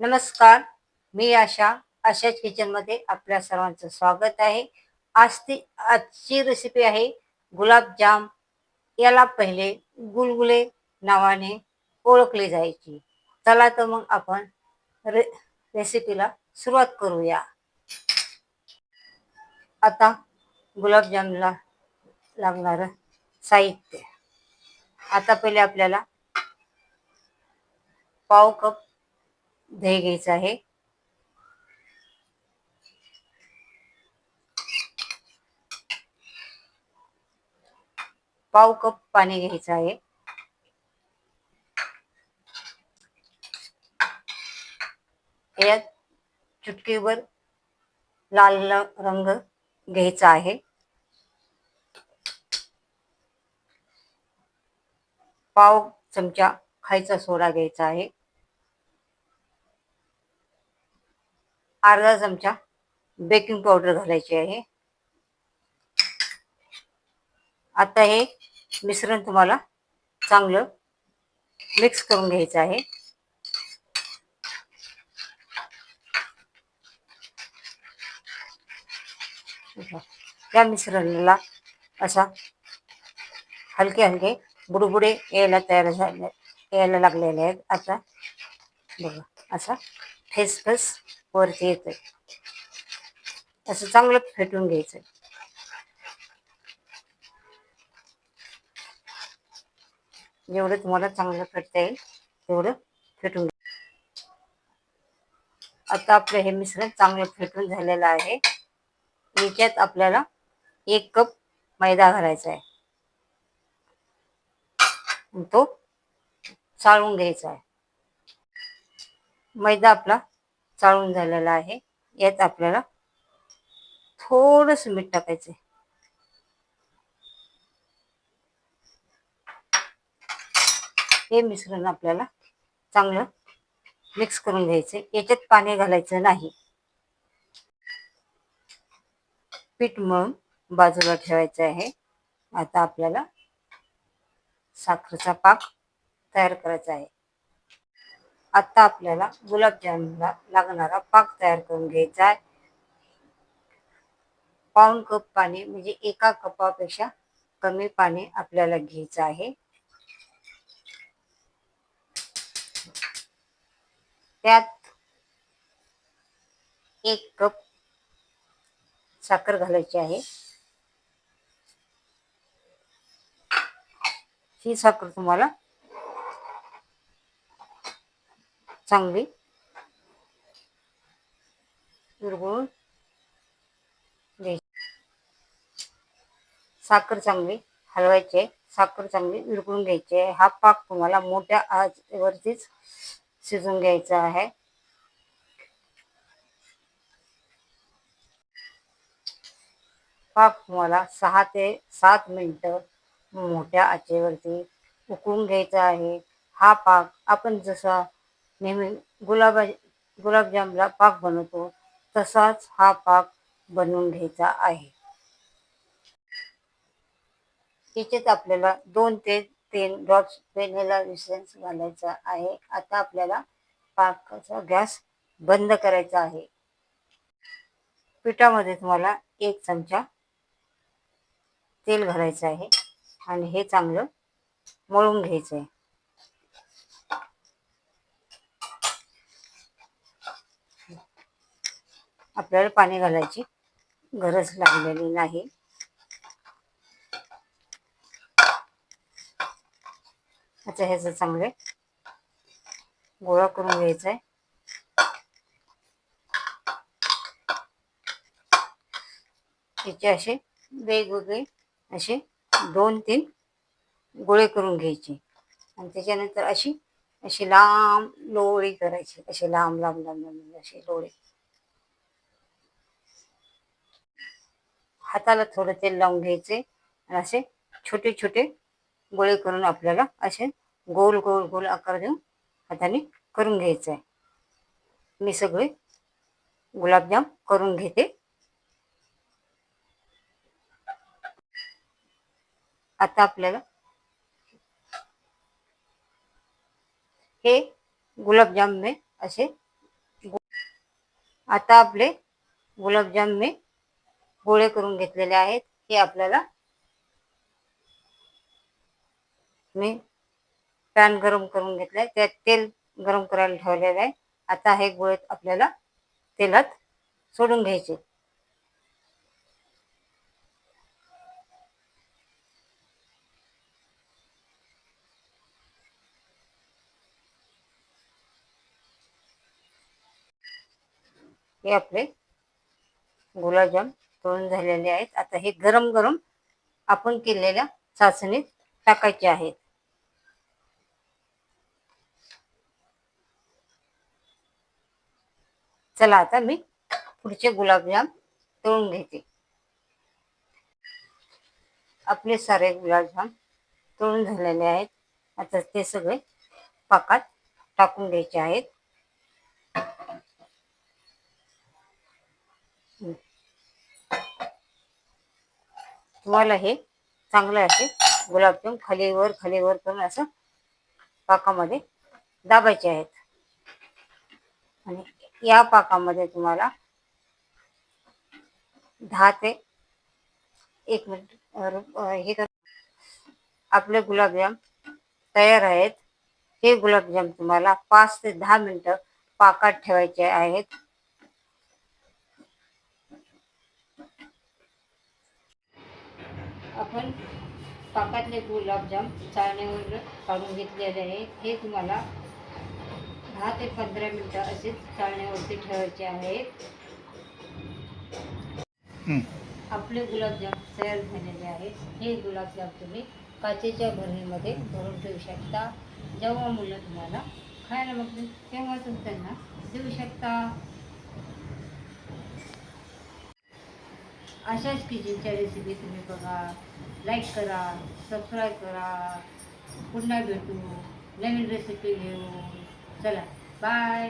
नमस्कार मी आशा आशाच किचनमध्ये आपल्या सर्वांचं स्वागत आहे. आज ती आजची रेसिपी आहे गुलाबजाम. याला पहिले गुलगुले नावाने ओळखले जायची. चला तर मग आपण रे रेसिपीला सुरुवात करूया. आता गुलाबजामला लागणारं साहित्य. आता पहिले आपल्याला पाव कप दही घ्यायचं आहे. पाव कप पाणी घ्यायचं आहे. यात चुटकीवर लाल रंग घ्यायचा आहे. पाव चमचा खायचा सोडा घ्यायचा आहे. अर्धा चमचा बेकिंग पावडर घालायची आहे. आता हे मिश्रण तुम्हाला चांगलं मिक्स करून घ्यायचं आहे. त्या मिश्रणाला असा हलके हलके बुडबुडे यायला तयार झाले यायला लागलेले आहेत. आता बघा असा फेस फेस वरती येतोय. असं चांगलं फेटून घ्यायचं जेवढं तुम्हाला चांगलं फेटता येईल तेवढं फेटून आता आपलं हे मिश्रण चांगलं फेटून झालेलं आहे. याच्यात आपल्याला एक कप मैदा घालायचा आहे. तो चाळून घ्यायचा आहे. मैदा आपला चाळून झालेला आहे. यात आपल्याला थोडस मीठ टाकायचं हे मिश्रण आपल्याला चांगलं मिक्स करून घ्यायचं याच्यात पाणी घालायचं नाही. पीठ मळून बाजूला ठेवायचं आहे. आता आपल्याला साखरेचा पाक तयार करायचा आहे. आता आपल्याला गुलाबजामुनला लागणारा पाक तयार करून घ्यायचा आहे. पाऊन कप पाणी म्हणजे एका कपापेक्षा कमी पाणी आपल्याला घ्यायचं आहे. त्यात एक कप साखर घालायची आहे. ही साखर तुम्हाला चांगली. विरघळून घ्यायची साखर चांगली हलवायची आहे साखर चांगली विरघळून घ्यायची आहे. हा पाक तुम्हाला मोठ्या आजवरतीच शिजून घ्यायचा आहे. पाक तुम्हाला सहा ते सात मिनटं मोठ्या आचेवरती उकळून घ्यायचा आहे. हा पाक आपण जसा नेहमी गुलाबा गुलाबजामला पाक बनवतो. तसाच हा पाक बनवून घ्यायचा आहे. याच्यात आपल्याला दोन ते तीन ड्रॉप्स व्हॅनिला इसेन्स घालायचा आहे. आता आपल्याला पाकाचा गॅस बंद करायचा आहे. पिठामध्ये तुम्हाला एक चमचा तेल घालायचं आहे आणि हे चांगलं मळून घ्यायचं आहे. आपल्याला पाणी घालायची गरज लागलेली नाही. आता ह्याचं चांगले गोळा करून घ्यायचा आहे त्याचे असे वेगवेगळे असे दोन तीन गोळे करून घ्यायचे. आणि त्याच्यानंतर अशी अशी लांब लोळी करायची. अशी लांब लांब लांब लांब अशी लोळी. हाताला थोडं तेल लावून घ्यायचे. आणि असे छोटे छोटे गोळे करून आपल्याला असे गोल गोल गोल आकार देऊन हाताने करून घ्यायचं आहे. मी सगळे गुलाबजाम करून घेते. आता आपल्याला हे गुलाबजाम मी असे आता आपले गुलाबजाम मी गोळे करून घेतलेले आहेत हे आपल्याला मी पॅन गरम करून घेतलाय. त्यात तेल गरम करायला ठेवलेलं आहे. आता हे गोळे आपल्याला तेलात सोडून घ्यायचे. हे आपले गुलाबजाम तळून झालेले आहेत. आता हे गरम गरम आपण केलेल्या चाचणीत टाकायचे आहेत. चला आता मी पुढचे गुलाबजाम तळून घेते. आपले सारे गुलाबजाम तळून झालेले आहेत. आता ते सगळे पाकात टाकून द्यायचे आहेत. तुम्हाला हे चांगले असे. गुलाबजाम खालीवर खालीवर खाली करून असं पाकामध्ये दाबायचे आहेत. आणि या पाकामध्ये तुम्हाला दहा ते एक मिनिट हे कर आपले गुलाबजाम तयार आहेत. हे गुलाबजाम तुम्हाला पाच ते दहा मिनटं पाकात ठेवायचे आहेत. आपण पाकातले गुलाबजाम चाळण्यावर काढून घेतलेले आहे. हे तुम्हाला दहा ते पंधरा मिनटं असेच चाळण्यावरती ठेवायचे आहेत. आपले गुलाबजाम तयार झालेले आहेत. हे गुलाबजाम तुम्ही काचेच्या भरणीमध्ये भरून ठेवू शकता. जेव्हा मुलं तुम्हाला खायला मागतील तेव्हा तुम्ही त्यांना देऊ शकता. अशाच किचनच्या रेसिपी तुम्ही बघा. लाईक करा सबस्क्राईब करा. पुन्हा भेटू. नवीन रेसिपी घेऊ चला बाय